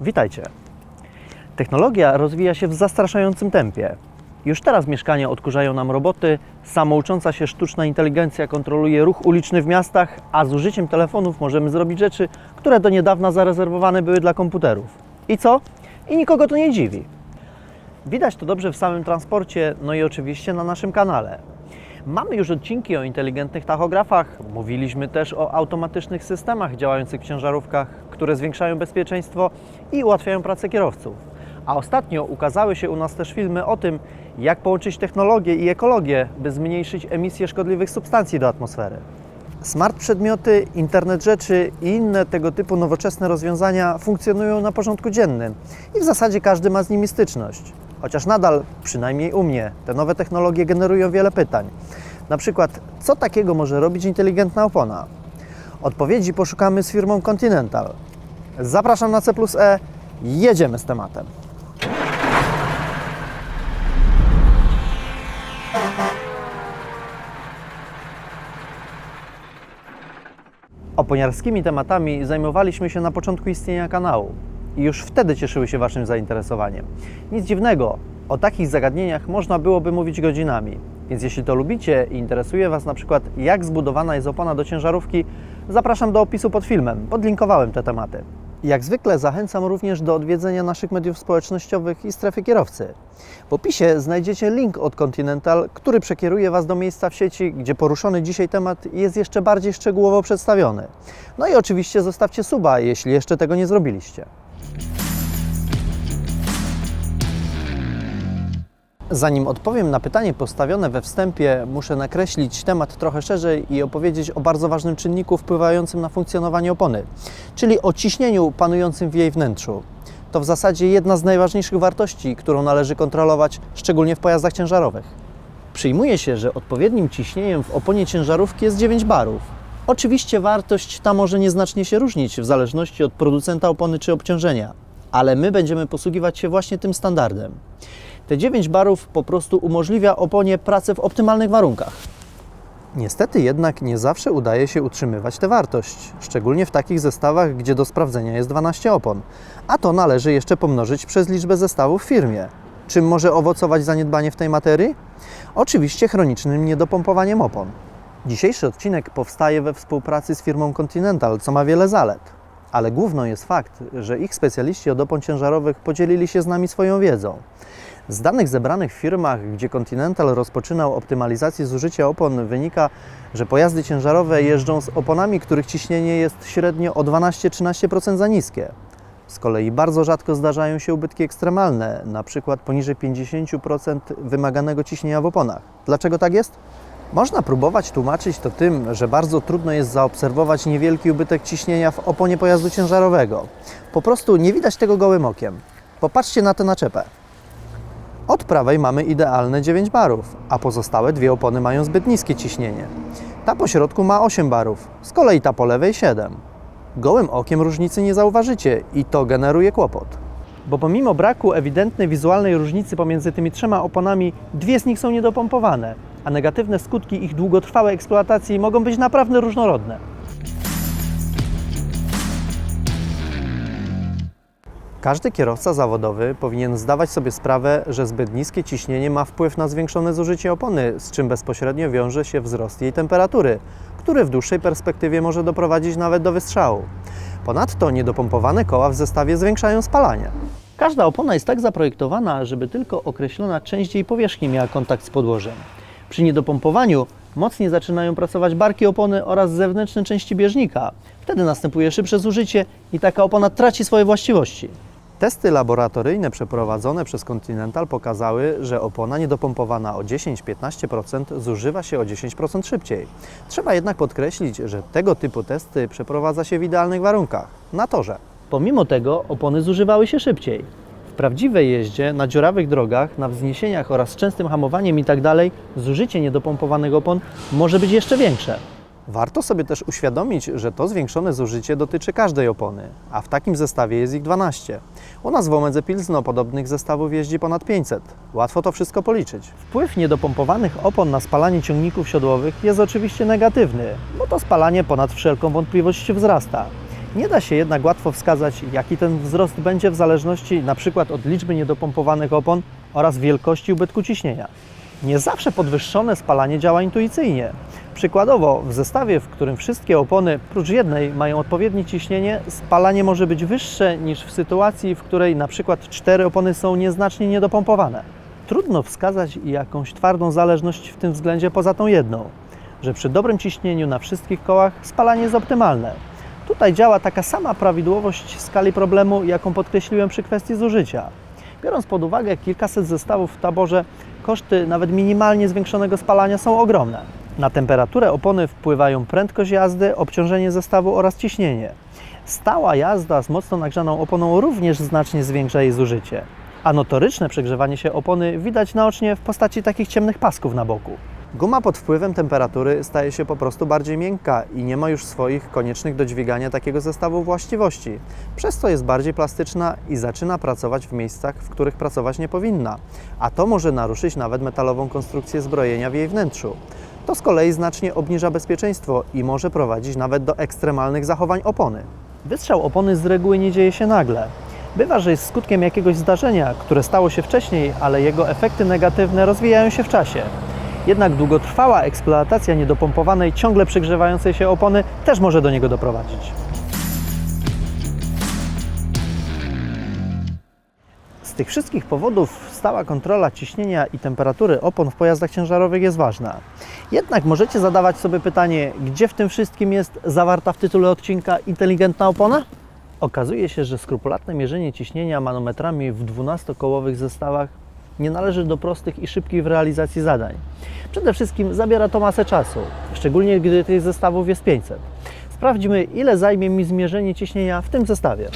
Witajcie. Technologia rozwija się w zastraszającym tempie. Już teraz mieszkania odkurzają nam roboty, samoucząca się sztuczna inteligencja kontroluje ruch uliczny w miastach, a z użyciem telefonów możemy zrobić rzeczy, które do niedawna zarezerwowane były dla komputerów. I co? I nikogo to nie dziwi. Widać to dobrze w samym transporcie, no i oczywiście na naszym kanale. Mamy już odcinki o inteligentnych tachografach, mówiliśmy też o automatycznych systemach działających w ciężarówkach, które zwiększają bezpieczeństwo i ułatwiają pracę kierowców. A ostatnio ukazały się u nas też filmy o tym, jak połączyć technologię i ekologię, by zmniejszyć emisję szkodliwych substancji do atmosfery. Smart przedmioty, internet rzeczy i inne tego typu nowoczesne rozwiązania funkcjonują na porządku dziennym i w zasadzie każdy ma z nimi styczność. Chociaż nadal, przynajmniej u mnie, te nowe technologie generują wiele pytań. Na przykład, co takiego może robić inteligentna opona? Odpowiedzi poszukamy z firmą Continental. Zapraszam na C E, jedziemy z tematem. Oponiarskimi tematami zajmowaliśmy się na początku istnienia kanału i już wtedy cieszyły się Waszym zainteresowaniem. Nic dziwnego, o takich zagadnieniach można byłoby mówić godzinami. Więc jeśli to lubicie i interesuje Was na przykład jak zbudowana jest opona do ciężarówki, zapraszam do opisu pod filmem, podlinkowałem te tematy. Jak zwykle zachęcam również do odwiedzenia naszych mediów społecznościowych i strefy kierowcy. W opisie znajdziecie link od Continental, który przekieruje Was do miejsca w sieci, gdzie poruszony dzisiaj temat jest jeszcze bardziej szczegółowo przedstawiony. No i oczywiście zostawcie suba, jeśli jeszcze tego nie zrobiliście. Zanim odpowiem na pytanie postawione we wstępie, muszę nakreślić temat trochę szerzej i opowiedzieć o bardzo ważnym czynniku wpływającym na funkcjonowanie opony, czyli o ciśnieniu panującym w jej wnętrzu. To w zasadzie jedna z najważniejszych wartości, którą należy kontrolować, szczególnie w pojazdach ciężarowych. Przyjmuje się, że odpowiednim ciśnieniem w oponie ciężarówki jest 9 barów. Oczywiście wartość ta może nieznacznie się różnić w zależności od producenta opony czy obciążenia, ale my będziemy posługiwać się właśnie tym standardem. Te 9 barów po prostu umożliwia oponie pracę w optymalnych warunkach. Niestety jednak nie zawsze udaje się utrzymywać tę wartość, szczególnie w takich zestawach, gdzie do sprawdzenia jest 12 opon, a to należy jeszcze pomnożyć przez liczbę zestawów w firmie. Czym może owocować zaniedbanie w tej materii? Oczywiście chronicznym niedopompowaniem opon. Dzisiejszy odcinek powstaje we współpracy z firmą Continental, co ma wiele zalet. Ale główną jest fakt, że ich specjaliści od opon ciężarowych podzielili się z nami swoją wiedzą. Z danych zebranych w firmach, gdzie Continental rozpoczynał optymalizację zużycia opon, wynika, że pojazdy ciężarowe jeżdżą z oponami, których ciśnienie jest średnio o 12-13% za niskie. Z kolei bardzo rzadko zdarzają się ubytki ekstremalne, przykład poniżej 50% wymaganego ciśnienia w oponach. Dlaczego tak jest? Można próbować tłumaczyć to tym, że bardzo trudno jest zaobserwować niewielki ubytek ciśnienia w oponie pojazdu ciężarowego. Po prostu nie widać tego gołym okiem. Popatrzcie na tę naczepę. Od prawej mamy idealne 9 barów, a pozostałe dwie opony mają zbyt niskie ciśnienie. Ta po środku ma 8 barów, z kolei ta po lewej 7. Gołym okiem różnicy nie zauważycie i to generuje kłopot. Bo pomimo braku ewidentnej wizualnej różnicy pomiędzy tymi trzema oponami, dwie z nich są niedopompowane, a negatywne skutki ich długotrwałej eksploatacji mogą być naprawdę różnorodne. Każdy kierowca zawodowy powinien zdawać sobie sprawę, że zbyt niskie ciśnienie ma wpływ na zwiększone zużycie opony, z czym bezpośrednio wiąże się wzrost jej temperatury, który w dłuższej perspektywie może doprowadzić nawet do wystrzału. Ponadto niedopompowane koła w zestawie zwiększają spalanie. Każda opona jest tak zaprojektowana, żeby tylko określona część jej powierzchni miała kontakt z podłożem. Przy niedopompowaniu mocniej zaczynają pracować barki opony oraz zewnętrzne części bieżnika. Wtedy następuje szybsze zużycie i taka opona traci swoje właściwości. Testy laboratoryjne przeprowadzone przez Continental pokazały, że opona niedopompowana o 10-15% zużywa się o 10% szybciej. Trzeba jednak podkreślić, że tego typu testy przeprowadza się w idealnych warunkach, na torze. Pomimo tego opony zużywały się szybciej. W prawdziwej jeździe, na dziurawych drogach, na wzniesieniach oraz częstym hamowaniem itd. zużycie niedopompowanych opon może być jeszcze większe. Warto sobie też uświadomić, że to zwiększone zużycie dotyczy każdej opony, a w takim zestawie jest ich 12. U nas w Omedze Pilzno podobnych zestawów jeździ ponad 500. Łatwo to wszystko policzyć. Wpływ niedopompowanych opon na spalanie ciągników siodłowych jest oczywiście negatywny, bo to spalanie ponad wszelką wątpliwość wzrasta. Nie da się jednak łatwo wskazać, jaki ten wzrost będzie w zależności np. od liczby niedopompowanych opon oraz wielkości ubytku ciśnienia. Nie zawsze podwyższone spalanie działa intuicyjnie. Przykładowo, w zestawie, w którym wszystkie opony, prócz jednej, mają odpowiednie ciśnienie, spalanie może być wyższe niż w sytuacji, w której np. cztery opony są nieznacznie niedopompowane. Trudno wskazać jakąś twardą zależność w tym względzie poza tą jedną, że przy dobrym ciśnieniu na wszystkich kołach spalanie jest optymalne. Tutaj działa taka sama prawidłowość skali problemu, jaką podkreśliłem przy kwestii zużycia. Biorąc pod uwagę kilkaset zestawów w taborze, koszty nawet minimalnie zwiększonego spalania są ogromne. Na temperaturę opony wpływają prędkość jazdy, obciążenie zestawu oraz ciśnienie. Stała jazda z mocno nagrzaną oponą również znacznie zwiększa jej zużycie, a notoryczne przegrzewanie się opony widać naocznie w postaci takich ciemnych pasków na boku. Guma pod wpływem temperatury staje się po prostu bardziej miękka i nie ma już swoich koniecznych do dźwigania takiego zestawu właściwości. Przez to jest bardziej plastyczna i zaczyna pracować w miejscach, w których pracować nie powinna, a to może naruszyć nawet metalową konstrukcję zbrojenia w jej wnętrzu. To z kolei znacznie obniża bezpieczeństwo i może prowadzić nawet do ekstremalnych zachowań opony. Wystrzał opony z reguły nie dzieje się nagle. Bywa, że jest skutkiem jakiegoś zdarzenia, które stało się wcześniej, ale jego efekty negatywne rozwijają się w czasie. Jednak długotrwała eksploatacja niedopompowanej, ciągle przegrzewającej się opony też może do niego doprowadzić. Z tych wszystkich powodów stała kontrola ciśnienia i temperatury opon w pojazdach ciężarowych jest ważna. Jednak możecie zadawać sobie pytanie, gdzie w tym wszystkim jest zawarta w tytule odcinka inteligentna opona? Okazuje się, że skrupulatne mierzenie ciśnienia manometrami w 12-kołowych zestawach nie należy do prostych i szybkich w realizacji zadań. Przede wszystkim zabiera to masę czasu, szczególnie gdy tych zestawów jest 500. Sprawdźmy, ile zajmie mi zmierzenie ciśnienia w tym zestawie.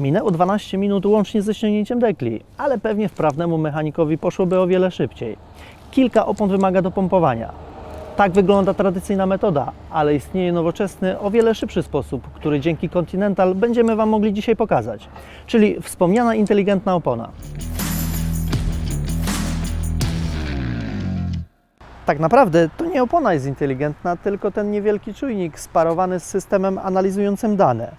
Minęło 12 minut łącznie ze ściągnięciem dekli, ale pewnie wprawnemu mechanikowi poszłoby o wiele szybciej. Kilka opon wymaga dopompowania. Tak wygląda tradycyjna metoda, ale istnieje nowoczesny, o wiele szybszy sposób, który dzięki Continental będziemy Wam mogli dzisiaj pokazać, czyli wspomniana inteligentna opona. Tak naprawdę to nie opona jest inteligentna, tylko ten niewielki czujnik sparowany z systemem analizującym dane.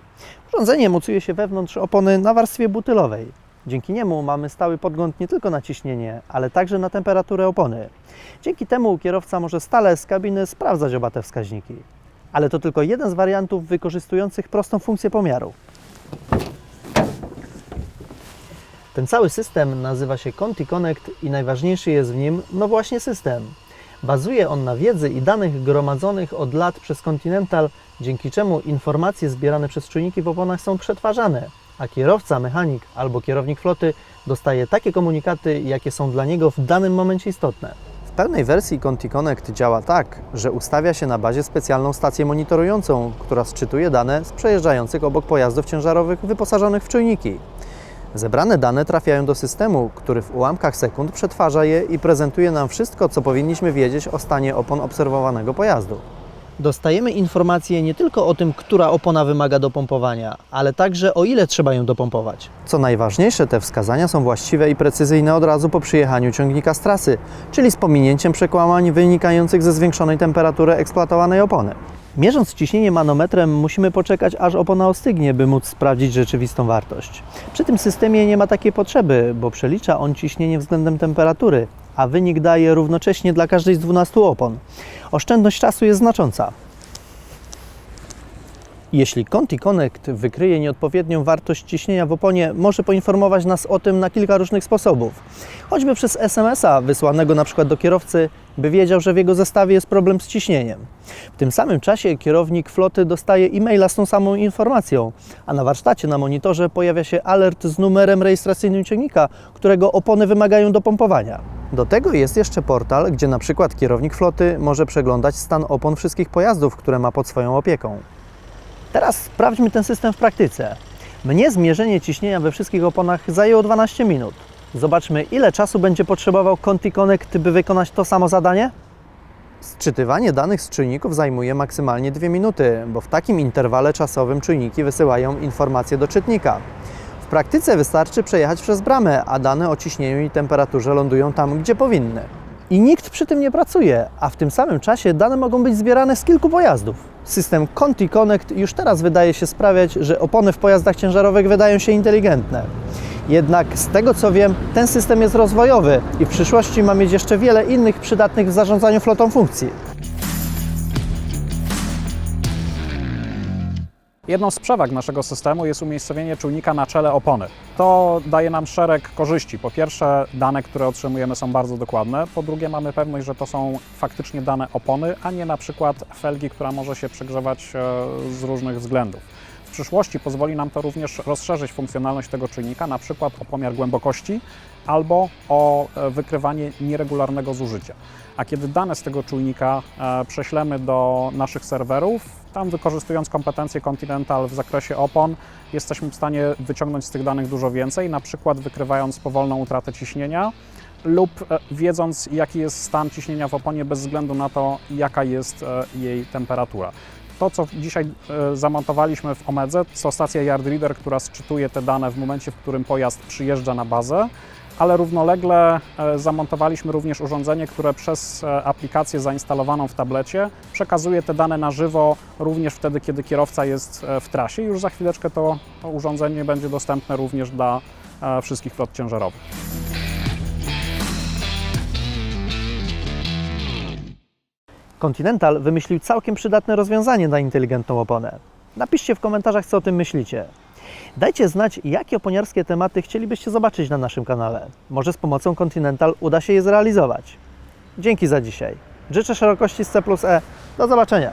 Urządzenie mocuje się wewnątrz opony na warstwie butylowej. Dzięki niemu mamy stały podgląd nie tylko na ciśnienie, ale także na temperaturę opony. Dzięki temu kierowca może stale z kabiny sprawdzać oba te wskaźniki. Ale to tylko jeden z wariantów wykorzystujących prostą funkcję pomiaru. Ten cały system nazywa się Conti Connect i najważniejszy jest w nim, no właśnie system. Bazuje on na wiedzy i danych gromadzonych od lat przez Continental, dzięki czemu informacje zbierane przez czujniki w oponach są przetwarzane, a kierowca, mechanik albo kierownik floty dostaje takie komunikaty, jakie są dla niego w danym momencie istotne. W pełnej wersji Conti Connect działa tak, że ustawia się na bazie specjalną stację monitorującą, która sczytuje dane z przejeżdżających obok pojazdów ciężarowych wyposażonych w czujniki. Zebrane dane trafiają do systemu, który w ułamkach sekund przetwarza je i prezentuje nam wszystko, co powinniśmy wiedzieć o stanie opon obserwowanego pojazdu. Dostajemy informacje nie tylko o tym, która opona wymaga dopompowania, ale także o ile trzeba ją dopompować. Co najważniejsze, te wskazania są właściwe i precyzyjne od razu po przyjechaniu ciągnika z trasy, czyli z pominięciem przekłamań wynikających ze zwiększonej temperatury eksploatowanej opony. Mierząc ciśnienie manometrem, musimy poczekać, aż opona ostygnie, by móc sprawdzić rzeczywistą wartość. Przy tym systemie nie ma takiej potrzeby, bo przelicza on ciśnienie względem temperatury, a wynik daje równocześnie dla każdej z 12 opon. Oszczędność czasu jest znacząca. Jeśli Conti Connect wykryje nieodpowiednią wartość ciśnienia w oponie, może poinformować nas o tym na kilka różnych sposobów. Choćby przez SMS-a wysłanego przykład do kierowcy, by wiedział, że w jego zestawie jest problem z ciśnieniem. W tym samym czasie kierownik floty dostaje e-maila z tą samą informacją, a na warsztacie na monitorze pojawia się alert z numerem rejestracyjnym ciągnika, którego opony wymagają dopompowania. Do tego jest jeszcze portal, gdzie na przykład kierownik floty może przeglądać stan opon wszystkich pojazdów, które ma pod swoją opieką. Teraz sprawdźmy ten system w praktyce. Mnie zmierzenie ciśnienia we wszystkich oponach zajęło 12 minut. Zobaczmy, ile czasu będzie potrzebował Conti Connect, by wykonać to samo zadanie? Sczytywanie danych z czujników zajmuje maksymalnie 2 minuty, bo w takim interwale czasowym czujniki wysyłają informacje do czytnika. W praktyce wystarczy przejechać przez bramę, a dane o ciśnieniu i temperaturze lądują tam, gdzie powinny. I nikt przy tym nie pracuje, a w tym samym czasie dane mogą być zbierane z kilku pojazdów. System Conti Connect już teraz wydaje się sprawiać, że opony w pojazdach ciężarowych wydają się inteligentne. Jednak z tego co wiem, ten system jest rozwojowy i w przyszłości ma mieć jeszcze wiele innych przydatnych w zarządzaniu flotą funkcji. Jedną z przewag naszego systemu jest umiejscowienie czujnika na czele opony. To daje nam szereg korzyści. Po pierwsze, dane, które otrzymujemy są bardzo dokładne. Po drugie, mamy pewność, że to są faktycznie dane opony, a nie na przykład felgi, która może się przegrzewać e, z różnych względów. W przyszłości pozwoli nam to również rozszerzyć funkcjonalność tego czujnika, na przykład o pomiar głębokości albo o e, wykrywanie nieregularnego zużycia. A kiedy dane z tego czujnika e, prześlemy do naszych serwerów, tam wykorzystując kompetencje Continental w zakresie opon, jesteśmy w stanie wyciągnąć z tych danych dużo więcej, na przykład wykrywając powolną utratę ciśnienia lub e, wiedząc, jaki jest stan ciśnienia w oponie bez względu na to, jaka jest jej temperatura. To, co dzisiaj e, zamontowaliśmy w Omedze, to stacja Yard Reader, która sczytuje te dane w momencie, w którym pojazd przyjeżdża na bazę, ale równolegle e, zamontowaliśmy również urządzenie, które przez e, aplikację zainstalowaną w tablecie przekazuje te dane na żywo również wtedy, kiedy kierowca jest w trasie. Już za chwileczkę to, urządzenie będzie dostępne również dla wszystkich flot ciężarowych. Continental wymyślił całkiem przydatne rozwiązanie na inteligentną oponę. Napiszcie w komentarzach, co o tym myślicie. Dajcie znać, jakie oponiarskie tematy chcielibyście zobaczyć na naszym kanale. Może z pomocą Continental uda się je zrealizować. Dzięki za dzisiaj. Życzę szerokości z C plus E. Do zobaczenia.